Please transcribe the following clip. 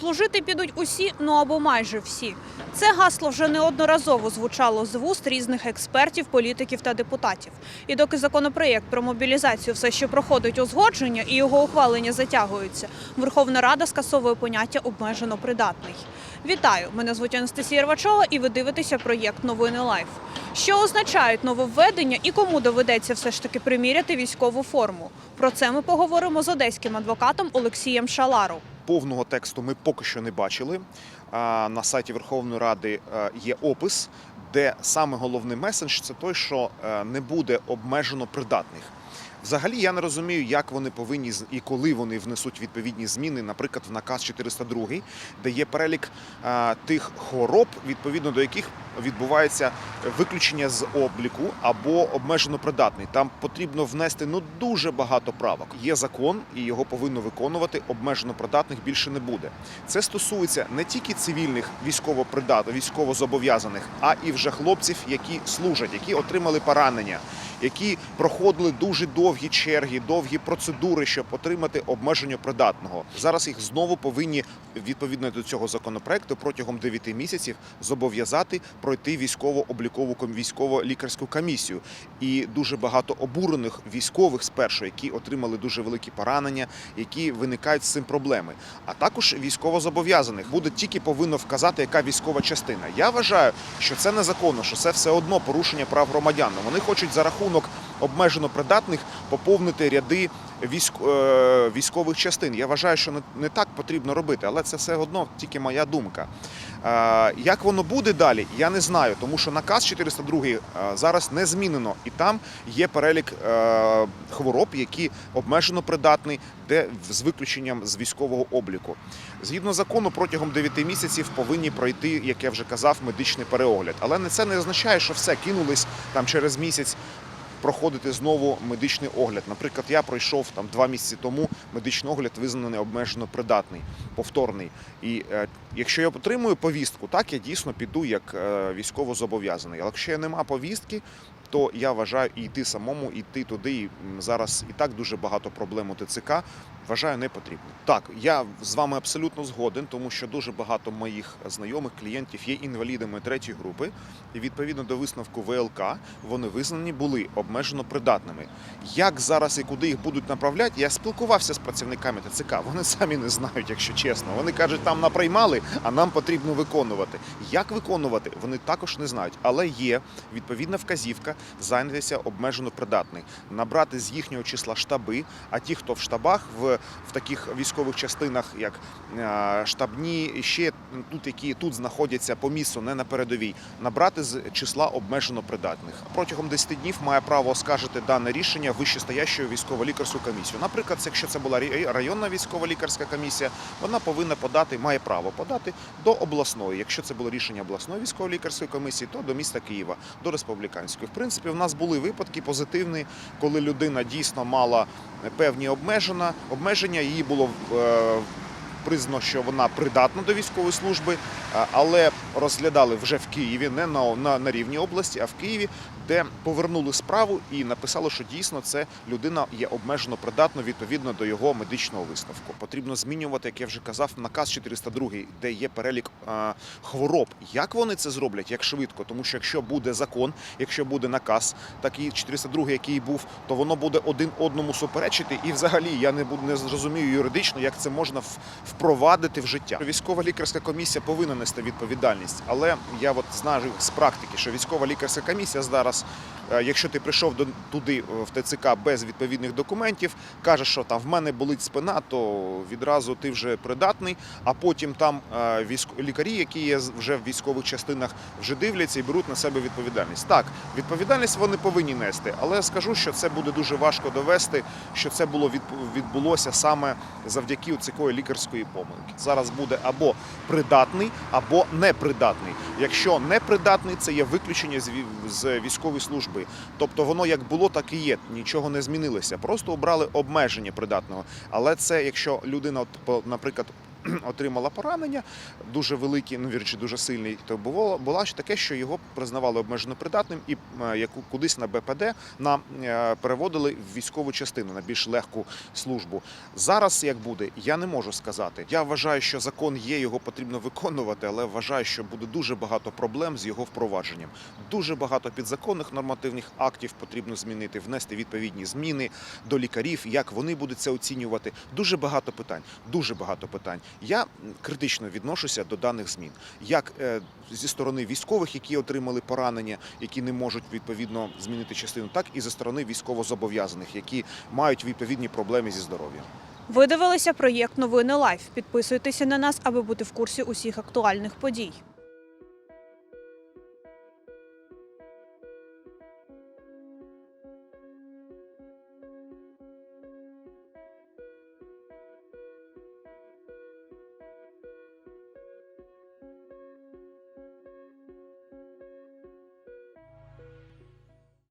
Служити підуть усі, ну або майже всі. Це гасло вже неодноразово звучало з вуст різних експертів, політиків та депутатів. І доки законопроєкт про мобілізацію все ще проходить узгодження і його ухвалення затягується, Верховна Рада скасовує поняття обмежено придатний. Вітаю! Мене звуть Анастасія Рвачова, і ви дивитеся проєкт Новини Лайф. Що означають нововведення і кому доведеться все ж таки приміряти військову форму? Про це ми поговоримо з одеським адвокатом Олексієм Шаларом. Повного тексту ми поки що не бачили. На сайті Верховної Ради е, є опис, де саме головний меседж це той, що е, не буде обмежено придатних. Взагалі я не розумію, як вони повинні і коли вони внесуть відповідні зміни, наприклад, в наказ 402, де є перелік е, тих хвороб, відповідно до яких відбувається виключення з обліку або обмежено придатний. Там потрібно внести ну дуже багато правок. Є закон, і його повинно виконувати. Обмежено придатних більше не буде. Це стосується не тільки цивільних військово-придатних, військово-зобов'язаних, а і вже хлопців, які служать, які отримали поранення, які проходили дуже довгі черги, довгі процедури, щоб отримати обмеження придатного. Зараз їх знову повинні відповідно до цього законопроекту протягом 9 місяців зобов'язати пройти військово-облікову військово-лікарську комісію. І дуже багато обурених військових спершу, які отримали дуже великі поранення, які виникають з цим проблеми. А також військовозобов'язаних буде тільки повинно вказати, яка військова частина. Я вважаю, що це незаконно, що це все одно порушення прав громадян. Вони хочуть за рахунок обмежено придатних поповнити ряди е, військових частин. Я вважаю, що не, так потрібно робити, але це все одно тільки моя думка. Е, Як воно буде далі, я не знаю, тому що наказ 402 е, зараз не змінено, і там є перелік хвороб, які обмежено придатні, де з виключенням з військового обліку. Згідно закону, протягом 9 місяців повинні пройти, як я вже казав, медичний переогляд. Але це не означає, що все кинулись там через місяць. Проходити знову медичний огляд. Наприклад, я пройшов там два місяці тому медичний огляд визнаний обмежено придатний, повторний. І е, якщо я отримую повістку, так я дійсно піду як е, військовозобов'язаний. Але якщо я нема повістки, то я вважаю і йти самому, йти туди. І зараз і так дуже багато проблем у ТЦК. Вважаю, не потрібно. Так, я з вами абсолютно згоден, тому що дуже багато моїх знайомих клієнтів є інвалідами третьої групи, і відповідно до висновку ВЛК вони визнані були обмежено придатними. Як зараз і куди їх будуть направляти, я спілкувався з працівниками ТЦК. Вони самі не знають, якщо чесно. Вони кажуть, там наприймали, а нам потрібно виконувати. Як виконувати, вони також не знають, але є відповідна вказівка зайнятися обмежено придатний, набрати з їхнього числа штаби. А ті, хто в штабах, в, в таких військових частинах, як е, штабні, ще тут, які тут знаходяться по місту, не на передовій, набрати з числа обмежено придатних. Протягом 10 днів має право оскаржити дане рішення вищестоящою військово-лікарську комісію. Наприклад, якщо це була районна військово-лікарська комісія, вона повинна подати, має право подати до обласної. Якщо це було рішення обласної військово-лікарської комісії, то до міста Києва, до республіканської. В принципі, в нас були випадки позитивні, коли людина дійсно мала певні обмеження, обмеження її було е, признано, що вона придатна до військової служби, але розглядали вже в Києві, не на, на, на рівні області, а в Києві, де повернули справу і написали, що дійсно це людина є обмежено придатна відповідно до його медичного висновку. Потрібно змінювати, як я вже казав, наказ 402, де є перелік е, хвороб. Як вони це зроблять, як швидко? Тому що якщо буде закон, якщо буде наказ, такий 402, який був, то воно буде один одному суперечити. І взагалі я не буду не зрозумію юридично, як це можна в- впровадити в життя. Військова лікарська комісія повинна нести відповідальність, але я от знаю з практики, що військова лікарська комісія зараз, якщо ти прийшов до туди е, в ТЦК без відповідних документів, каже, що там в мене болить спина, то відразу ти вже придатний. А потім там е, військ- лікарі, які є вже в військових частинах, вже дивляться і беруть на себе відповідальність. Так, відповідальність вони повинні нести, але скажу, що це буде дуже важко довести, що це було відбу- відбулося саме завдяки такої лікарської помилки. Зараз буде або придатний, або непридатний. Якщо непридатний, це є виключення з військової служби. Тобто воно як було, так і є. Нічого не змінилося. Просто обрали обмеження придатного. Але це якщо людина, наприклад, отримала поранення, дуже великий, ну вірчі, дуже сильний, то було була ж таке, що його признавали обмежено придатним і е, яку кудись на БПД на е, переводили в військову частину на більш легку службу. Зараз як буде, я не можу сказати. Я вважаю, що закон є, його потрібно виконувати, але вважаю, що буде дуже багато проблем з його впровадженням. Дуже багато підзаконних нормативних актів потрібно змінити, внести відповідні зміни до лікарів, як вони будуть це оцінювати. Дуже багато питань. Дуже багато питань. Я критично відношуся до даних змін, як е, зі сторони військових, які отримали поранення, які не можуть відповідно змінити частину, так і зі сторони військовозобов'язаних, які мають відповідні проблеми зі здоров'ям. Ви дивилися проєкт Новини Лайф. Підписуйтеся на нас, аби бути в курсі усіх актуальних подій.